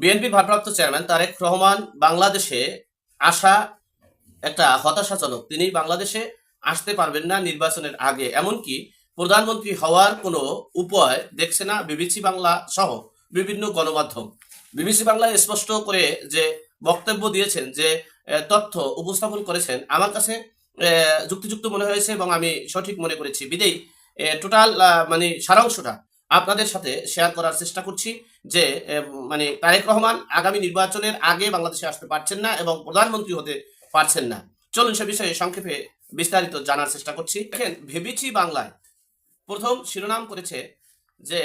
বিএনপির ভারপ্রাপ্ত চেয়ারম্যান তারেক রহমান বাংলাদেশে আসা একটা হতাশাজনক। তিনি বাংলাদেশে আসতে পারবেন না নির্বাচনের আগে। এমনকি প্রধানমন্ত্রী হওয়ার কোনো উপায় দেখছে না বিবিসি বাংলা সহ বিভিন্ন গণমাধ্যম। বিবিসি বাংলা স্পষ্ট করে যে বক্তব্য দিয়েছেন, যে তথ্য উপস্থাপন করেছেন, আমার কাছে যুক্তিযুক্ত মনে হয়েছে এবং আমি সঠিক মনে করেছি। বিদেই টোটাল মানে সারাংশটা আপনাদের সাথে শেয়ার করার চেষ্টা করছি যে মানে তারেক রহমান আগামী নির্বাচনের আগে বাংলাদেশে আসতে পারছেন না এবং প্রধানমন্ত্রী হতে পারছেন না। চলুন সে বিষয়ে সংক্ষেপে বিস্তারিত জানার চেষ্টা করছি। দেখেন ভেবেছি বাংলায় প্রথম শিরোনাম করেছে যে,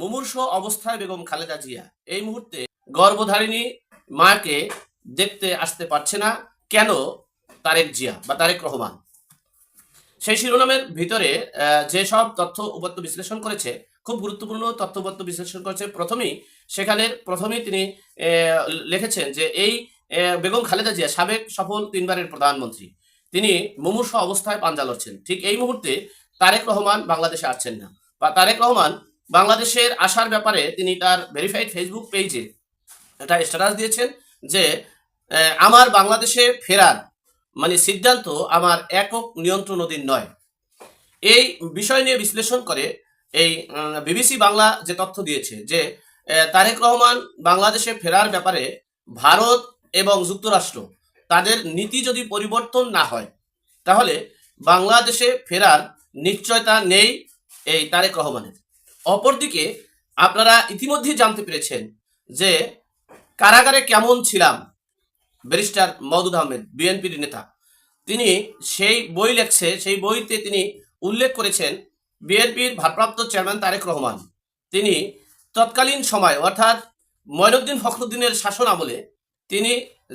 মুমূর্ষ অবস্থায় বেগম খালেদা জিয়া। এই মুহূর্তে গর্ভধারিণী মাকে দেখতে আসতে পারছে না। কেন তারেক জিয়া বা তারেক রহমান? সেই শিরোনামের ভিতরে আহ, যেসব তথ্য উপাত্ত বিশ্লেষণ করেছে খুব গুরুত্বপূর্ণ তথ্য উপাত্ত বিশ্লেষণ করেছে প্রথমেই সেখানে প্রথমেই তিনি লিখেছেন যে এই বেগম খালেদা জিয়া সাবেক সফল তিনবারের প্রধানমন্ত্রী। তিনি মুমূর্ষ অবস্থায় পাঞ্জা লড়ছেন। ঠিক এই মুহূর্তে তারেক রহমান বাংলাদেশে আসছেন না। বা তারেক রহমান বাংলাদেশের আসার ব্যাপারে তিনি তার ভেরিফাইড ফেসবুক পেজে একটা স্ট্যাটাস দিয়েছেন যে আমার বাংলাদেশে ফেরার মানে সিদ্ধান্ত আমার একক নিয়ন্ত্রণ অধীন নয়। এই বিষয় নিয়ে বিশ্লেষণ করে এই বিবিসি বাংলা যে তথ্য দিয়েছে যে তারেক রহমান বাংলাদেশে ফেরার ব্যাপারে ভারত এবং যুক্তরাষ্ট্র তাদের নীতি যদি পরিবর্তন না হয়, তাহলে বাংলাদেশে ফেরার নিশ্চয়তা নেই এই তারেক রহমানের। অপরদিকে আপনারা ইতিমধ্যেই জানতে পেরেছেন যে কারাগারে কেমন ছিলাম ব্যারিস্টার মওদুদ আহমেদ, বিএনপির নেতা। তিনি সেই বই লেখছে, সেই বইতে তিনি উল্লেখ করেছেন বিএনপির ভারপ্রাপ্ত চেয়ারম্যান তারেক রহমান। তিনি তৎকালীন সময়, অর্থাৎ ময়নুদ্দিন ফখরুদ্দিনের শাসন আমলে তিনি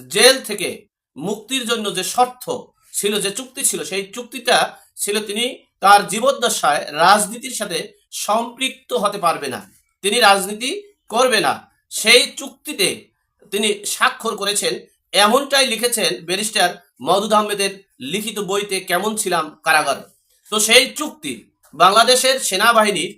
জেল থেকে মুক্তির জন্য যে শর্ত ছিল, যে চুক্তি ছিল, সেই চুক্তিটা ছিল তিনি তার জীবদ্দশায় রাজনীতির সাথে সম্পৃক্ত হতে পারবে না। তিনি রাজনীতি করবে না। সেই চুক্তিতে তিনি স্বাক্ষর করেছেন এমনটাই লিখেছেন ব্যারিস্টার মওদুদ আহমেদের লিখিত বইতে কেমন ছিলাম কারাগার। তো সেই চুক্তি বাংলাদেশের সেনাবাহিনীর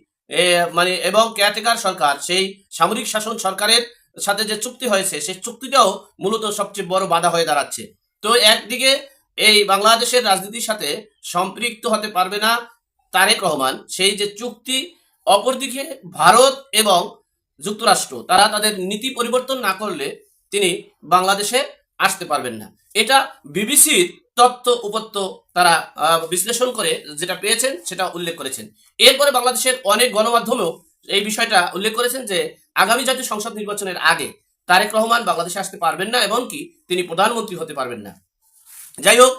মানে এবং কেয়ারটেকার সরকার, সেই সামরিক শাসন সরকারের সাথে যে চুক্তি হয়েছে, সেই চুক্তিটাও মূলত সবচেয়ে বড় বাধা হয়ে দাঁড়াচ্ছে। তো একদিকে এই বাংলাদেশের রাজনীতির সাথে সম্পৃক্ত হতে পারবে না তারেক রহমান, সেই যে চুক্তি, অপরদিকে ভারত এবং যুক্তরাষ্ট্র, তারা তাদের নীতি পরিবর্তন না করলে তিনি বাংলাদেশে আসতে পারবেন না। এটা বিবিসির তত্ত্ব উপত্য তারা বিশ্লেষণ করে যেটা পেয়েছেন সেটা উল্লেখ করেছেন। এরপরে বাংলাদেশের অনেক গণমাধ্যমেও এই বিষয়টা উল্লেখ করেছেন যে, আগামী জাতীয় সংসদ নির্বাচনের আগে তারেক রহমান বাংলাদেশে আসতে পারবেন না এবং কি তিনি প্রধানমন্ত্রী হতে পারবেন না। যাই হোক,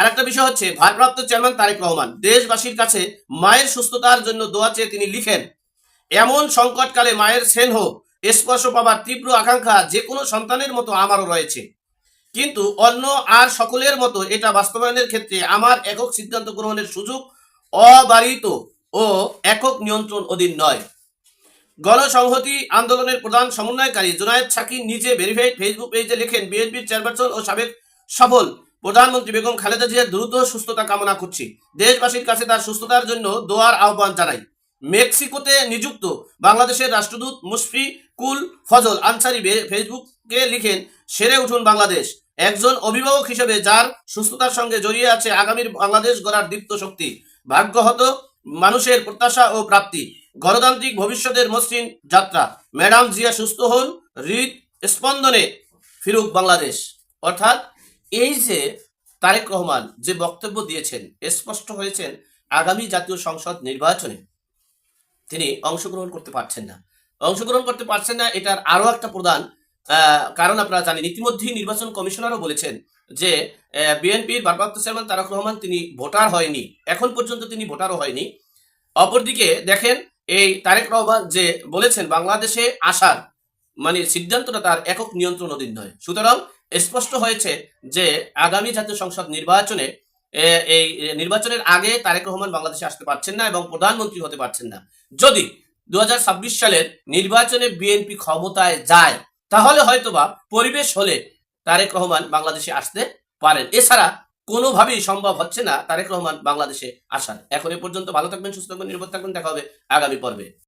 আরেকটা বিষয় হচ্ছে, ভারপ্রাপ্ত চেয়ারম্যান তারেক রহমান দেশবাসীর কাছে মায়ের সুস্থতার জন্য দোয়া চেয়ে তিনি লিখেন, এমন সংকটকালে মায়ের স্নেহ, স্পর্শ পাবার তীব্র আকাঙ্ক্ষা যে কোনো সন্তানের মতো আমারও রয়েছে। কিন্তু অন্য আর সকলের মতো এটা বাস্তবায়নের ক্ষেত্রে আমার একক সিদ্ধান্ত গ্রহণের সুযোগ অবারিত ও একক নিয়ন্ত্রণ অধীন নয়। গণসংহতি আন্দোলনের প্রধান সমন্বয়কারী জুনায়েদ সাকি নিজে ভেরিফাইড ফেসবুক পেজে লেখেন, বিএনপির চেয়ারপারসন ও সাবেক সফল প্রধানমন্ত্রী বেগম খালেদা জিয়ার দ্রুত সুস্থতা কামনা করছি। দেশবাসীর কাছে তার সুস্থতার জন্য দোয়ার আহ্বান জানাই। মেক্সিকোতে নিযুক্ত বাংলাদেশের রাষ্ট্রদূত মুশফি কুল ফজল আনসারি ফেসবুকে লিখেন সেরে উঠুন বাংলাদেশ। একজন অভিভাবক হিসেবে যার সুস্থতার সঙ্গে জড়িয়ে আছে আগামীর বাংলাদেশ গড়ার দীপ্ত শক্তি, ভাগ্যহত মানুষের প্রত্যাশা ও প্রাপ্তি, গণতান্ত্রিক ভবিষ্যতের মসৃণ যাত্রা। ম্যাডাম জিয়া, সুস্থ হন, হৃদ স্পন্দনে ফিরুক বাংলাদেশ। অর্থাৎ এই যে তারেক রহমান যে বক্তব্য দিয়েছেন স্পষ্ট হয়েছেন আগামী জাতীয় সংসদ নির্বাচনে। তিনি অংশগ্রহণ করতে পারছেন না। অংশগ্রহণ করতে পারছেন না, এটার আরও একটা প্রধান কারণ আপনারা জানেন, ইতিমধ্যেই নির্বাচন কমিশনারও বলেছেন যে বিএনপির ভারপ্রাপ্ত চেয়ারম্যান তারক রহমান তিনি ভোটার হয়নি। এখন পর্যন্ত তিনি ভোটারও হয়নি। অপরদিকে দেখেন, এই তারেক রহমান যে বলেছেন, বাংলাদেশে আসার মানে সিদ্ধান্তটা তার একক নিয়ন্ত্রণ অধীন নয়। সুতরাং স্পষ্ট হয়েছে যে, আগামী জাতীয় সংসদ নির্বাচনে এই নির্বাচনের আগে তারেক রহমান বাংলাদেশে আসতে পারছেন না এবং প্রধানমন্ত্রী হতে পারছেন না। যদি দু হাজার ছাব্বিশ সালের নির্বাচনে বিএনপি ক্ষমতায় যায় তাহলে হয়তোবা পরিবেশ হলে তারেক রহমান বাংলাদেশে আসতে পারেন। এছাড়া কোনোভাবেই সম্ভব হচ্ছে না তারেক রহমান বাংলাদেশে আসার। এখন এ পর্যন্ত ভালো থাকবেন, সুস্থ থাকবেন, নিরাপদ থাকবেন। দেখা হবে আগামী পর্বে।